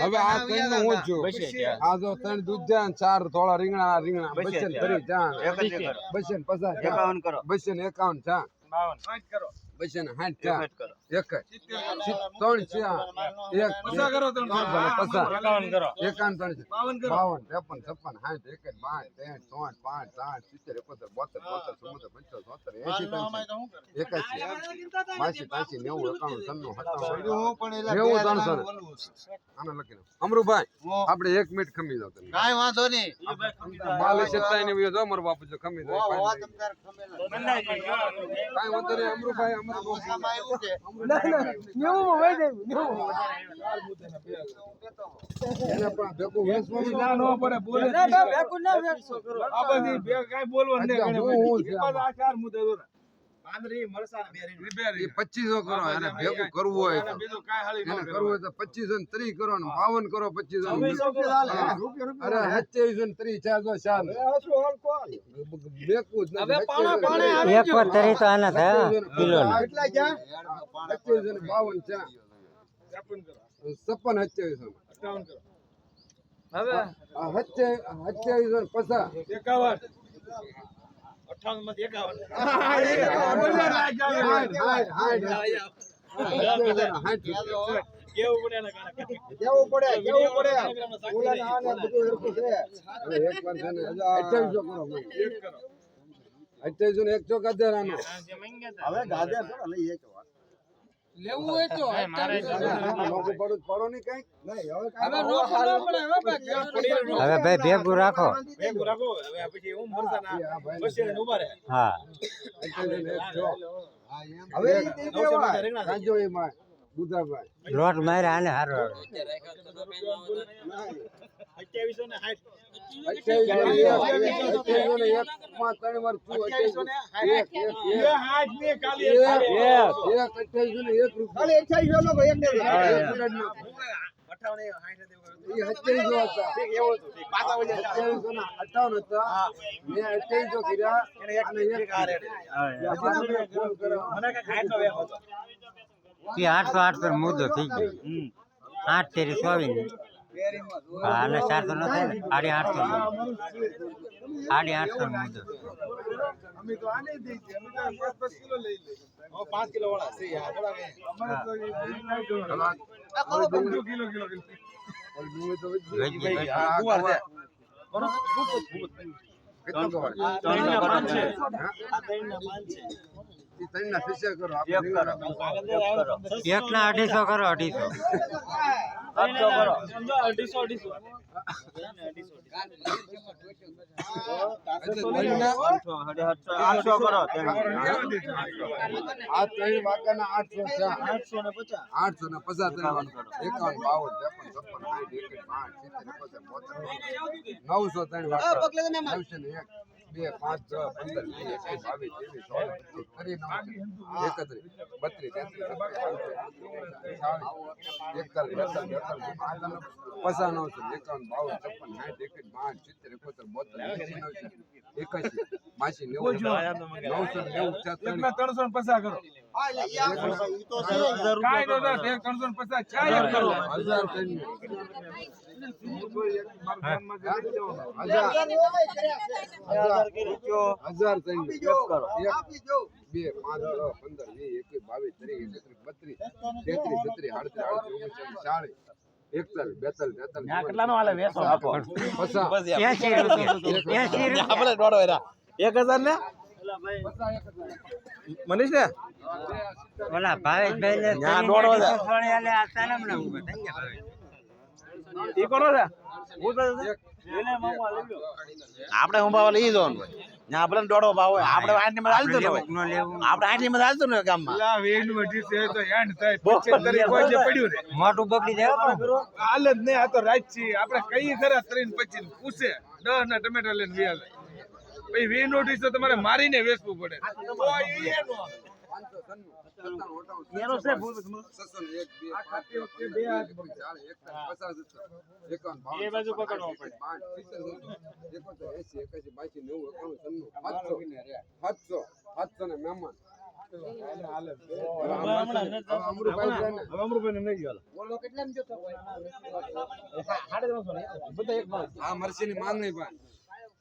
હવે આ ત્રણનું હું છું. આ જો ત્રણ દૂધ જ્યાં ચાર થોડા રીંગણા રીંગણા. બસે બસે ત્યાં. ત્રીસ જ્યાં એકત્રીસ કરો. બસે ને પચાસ. જ્યાં એકાવન કરો. બસે ને એકાવન જ્યાં બાવન બસે ને સાઠ એક જ્યાં જ કરો. એક જ. એક. ત્રણ એકાવન ત્રણ બાવન ત્રેપન છપ્પન સાઠ એક બાર ત્રણ ચોટ પાંચ સાત સિત્તેર એકોતેર બોતેર બોતેર ચુમ્મોતેર પંચોતેર એસી એકાસી બાસી ત્યાસી નેવું એકાણું ત્રણું સત્તાવન નેવું ત્રણસો. આને લખી અમરુભાઈ આપડે આપણે એક મિનિટ ખમી દો તમે કાંઈ વાંધો નહીં. માલી સત્તાઈ ને જો અમારો બાપુ જો ખમી દો. કાંઈ. વાંધો નહીં અમરુભાઈ અમરુભાઈ ઓછામાં એવું છે. એને પણ ભેગું વેચવાનું ના નો પડે બોલે આ બધી બે કાંઈ બોલવાનું નહીં હું- આ ચાર મુદ્દે દોરા. પચીસો કરો એને ભેગું કરવું હોય તો. એને કરવું હોય પચીસો ને ત્રીસ કરો ને બાવન કરો પચીસો અરે સત્યાવીસો ને ત્રીસ ચાર. એક વાર તરી તો આના થયા કિલો સત્યાવીસો ને બાવન ચાર છપ્પન સત્યાવીસો. સત્યા- સત્યાવીસો ને પચાસ. એકાવન. હા, એ બોલ્યા ના જાવે. હાઠ, હાઠ, હાઠ. સત્યાવીસો ને હાઠ રૂપિયા. કેવું પડે કેવું પડે ઓલાને આને બધું હરખું છે એક વાર છે ને અઠ્યાવીસો કરો મને. અઠ્યાવીસો ને એક ચોક આનો હવે ગાજર છે ને, એક વાર. હોય તો હવે હવે ભાઈ ભેગું રાખો. રાખો. હવે પછી હું. લોટ મારે આને હારો અઠ્યાવીસો ને સાઠ. અઠાવન આઠસો આઠસો મુદ્દો થઈ ગયો. આઠ તેરી ચોવીસ હાલે ચારસો નો થાય ને સાડી આઠસો નો સાડી આઠસો નો મુદ્દો? ત્રણ ના પાંચ છે. એક ના અઢીસો કરો અઢીસો. આઠસો કરો આઠસો આ ત્રણ આઠસો ને પચાસ. એકાવન બાવન ત્રેપન છપ્પન નવસો ત્રણ નવસો ને એક. બે પાંચ છ પંદર વીસ એકવીસ બાવીસ ત્રેવીસ ચોવીસ પચીસ નવ એકત્રીસ બત્રીસ તેત્રીસ ચાલીસ એકતાલીસ બેતાલીસ પાંચાણું પચાસ એકાવન બાવન છપ્પન સાઠ એકસઠ પાંચ સિત્તેર એકોતેર બોતેર નવસો બાસી નેવું નવસો નેવું ત્રણસો પસાર કરો હા, એટલે ઈ આપણે ઈ તો છે જ. કાંઈ નો થાય. એક ત્રણસો ને પચાસ ચાય એમ કરો હજાર ત્રણ મારા ધ્યાનમાં જરી જવાનું. હજાર હજાર હજાર ત્રણ આપી જો, કરો એક આપી જો. બે પાંચ છ પંદર વીસ એકવીસ બાવીસ ત્રીસ એકત્રીસ બત્રીસ તેત્રીસ છત્રીસ આડત્રીસ આડત્રીસ ઓગણચાલીસ ચાલીસ એકતાલીસ બેતાલીસ તેતાલીસ કેટલાનો હાલે વેસો આપો પચાસ એસી રૂપિયા એસી રૂપિયા એક હજાર ને મનીષ ને ઓલા ભાવેશભાઈ ને ન્યા દોડો છે. એટલે આ તાલમ ના ઊભા થઈ ગયા ભાવેશ. ઈ કોનો છે? આપણે ઉભાવા લઈ જવાનું ને આપણે દોડો ભાવ હોય. આપણે હાલતું ન આપણે આઠની માં હાલતું ન ગામમાં. લા વધી છે તો એન્ડ થાય. પંચોતેર કોઈ જે પડ્યું ને. મોટું બગડી જાય હો. હાલ જ નહીં આ તો રાત છે. આપણે કઈ ખરા ત્રણ પછી પૂછે. દસ ના ટમેટા લઈને પછી વી નોટિસ તો તમારે મારીને વેચવું પડે. સાતસો ને મહેમાન? આ મરસી ની માંગણી ભાઈ મરસી